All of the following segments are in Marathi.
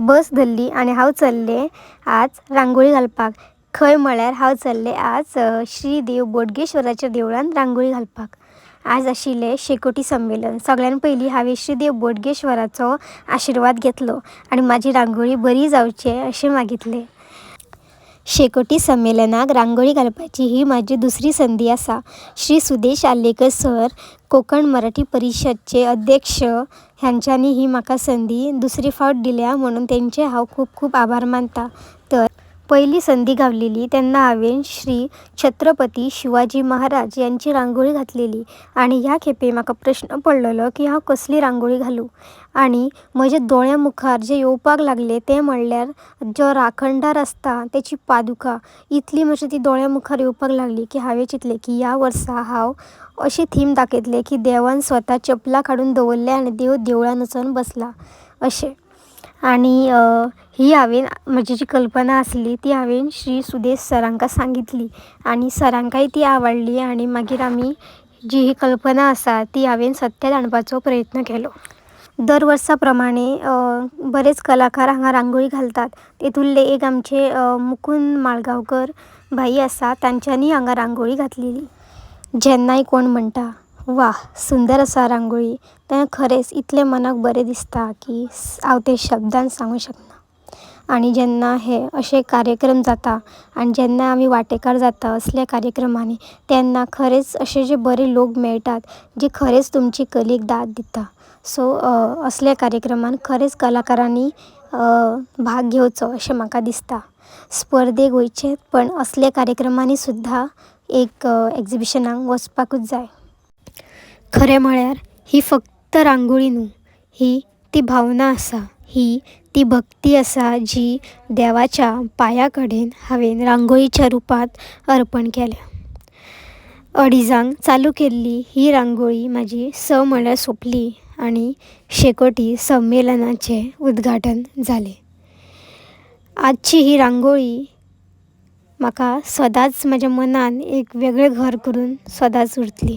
बस धरली आणि हांव चल्ले आज रांगोळी घालपाक. खंय म्हळ्यार हांव चल्ले आज श्रीदेव बोडगेश्वराच्या देवळान रांगोळी घालपाक. आज आशिल्लें शेकोटी संमेलन. सगळ्यान पयलीं हांवें श्रीदेव बोडगेश्वराचो आशिर्वाद घेतलो आनी म्हाजी रांगोळी बरी जावचें अशें मागितलें. शेकोटी संमेलनाक रांगोळी घालपाची ही म्हाजी दुसरी संदी आसा श्री सुदेश आल्लेकर सर कोकण मराठी परिशदचे अध्यक्ष ह्यांच्यांनी ही म्हाका संदी दुसरी फावट दिल्या म्हणून तेंचे हांव खूब खूब आभार मानता. पहिली संधी संदी गावलेली तेन्ना हांवें श्री छत्रपती शिवाजी महाराज यांची रांगोळी घातलेली आनी ह्या खेपे म्हाका प्रश्न पडलेलो की हांव कसली रांगोळी घालूं? आनी म्हज्या दोळ्या मुखार जें येवपाक लागलें तें म्हणल्यार जो राखणदार आसता तेची पादुका इतली म्हज्या ती दोळ्या मुखार येवपाक लागली की हांवें चिंतलें की ह्या वर्सा हांव अशी थीम दाखयतलें की देवान स्वता चपलां काडून दवरल्या आनी देव देवळान वचून बसला अशें. आनी ही हांवें म्हजी जी कल्पना आसली ती हांवें श्री सुदेश सरांका सांगितली. आनी सरांकाय ती आवडली आनी मागीर आमी जी ही कल्पना आसा ती हांवें सत्यात हाडपाचो प्रयत्न केलो. दर वर्सा प्रमाणे बरेच कलाकार हांगा रांगोळी घालतात. तेतुल्ले एक आमचे मुकुंद माळगांवकर भाई आसा तांच्यांनी हांगा रांगोळी घातलेली. जेन्नाय कोण म्हणटा वा सुंदर आसा रांगोळी. तेन्ना खरेंच इतलें मनाक बरें दिसता की हांव ते शब्दान सांगूं शकना आनी जेन्ना हे अशे कार्यक्रम जाता आनी जेन्ना आमी वांटेकार जाता असल्या कार्यक्रमांनी तेन्ना खरेंच अशे जे बरे लोक मेळटात जे खरेंच तुमची कलेक दाद दिता. सो असल्या कार्यक्रमान खरेंच कलाकारांनी भाग घेवचो अशें म्हाका दिसता. स्पर्धेक वयचें पण असल्या कार्यक्रमांनी सुद्दां एक एग्जिबिशनाक वचपाकूच जाय. खरें म्हळ्यार ही फक्त रांगोळी न्हू ही ती भावना आसा ही ती भक्ती आसा जी देवाच्या पांया कडेन हांवें रांगोळीच्या रुपांत अर्पण केल्या. अडिजांक चालू केल्ली ही रांगोळी म्हाजी स म्हळ्यार सोंपली आनी शेकोटी संमेलनाचें उद्घाटन जालें आजची ही रांगोळी म्हाका सदांच म्हज्या मनान एक वेगळें घर करून सदांच उरतली.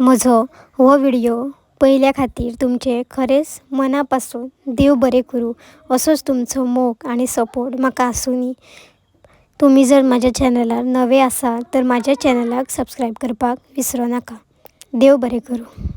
म्हजो हो व्हिडियो पयल्या खातीर तुमचे खरेंच मना पासून देव बरें करूं. असोच तुमचो मोग आनी सपोर्ट म्हाका आसुनी तुमी जर म्हाज्या चॅनलार नवे आसा तर म्हाज्या चॅनलाक सबस्क्रायब करपाक विसरो नाका. देव बरें करूं.